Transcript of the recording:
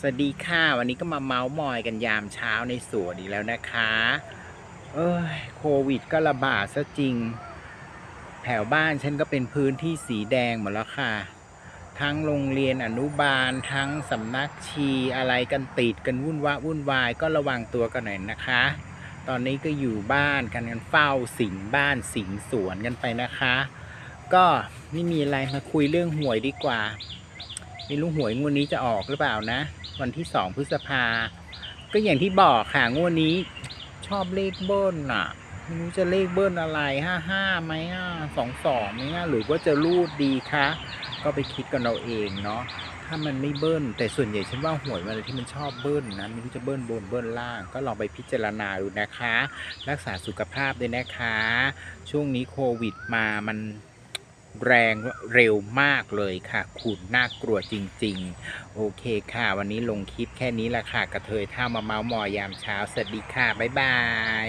สวัสดีค่ะ วันนี้ก็มาเมาส์มอยกันยามเช้าในสวนอีกแล้วนะคะ เอ้ยโควิดก็ระบาดซะจริง แถวบ้านฉันก็เป็นพื้นที่สีแดงหมดแล้วค่ะ ทั้งโรงเรียนอนุบาลทั้งสำนักชีอะไรกันติดกันวุ่นวะวุ่นวายก็ระวังตัวกันหน่อยนะคะ ตอนนี้ก็อยู่บ้านกันกันเฝ้าสิงบ้านสิงสวนกันไปนะคะ ก็ไม่มีอะไรมาคุยเรื่องหวยดีกว่าไม่รู้หวยงวดนี้จะออกหรือเปล่านะ วันที่สองพฤษภา ก็อย่างที่บอกค่ะงวดนี้ ชอบเลขเบิ้ลน่ะไม่รู้จะเลขเบิ้ลอะไรห้าห้าไหมอะสองสองไหมอะหรือว่าจะรูดดีคะก็ไปคิดกันเราเองเนาะถ้ามันไม่เบิ้ลแต่ส่วนใหญ่ฉันว่าหวยมันอะไรที่มันชอบเบิ้ลนะไม่รู้จะเบิ้ลบนเบิ้ลล่าง ก็ลองไปพิจารณาดูนะคะ รักษาสุขภาพด้วยนะคะ ช่วงนี้โควิดมามัน แรงเร็วมากเลยค่ะ คุณน่ากลัวจริง ๆ โอเคค่ะ วันนี้ลงคลิปแค่นี้ละค่ะ กระเทยท่ามาเมาส์มอยามเช้า สวัสดีค่ะ บ๊ายบาย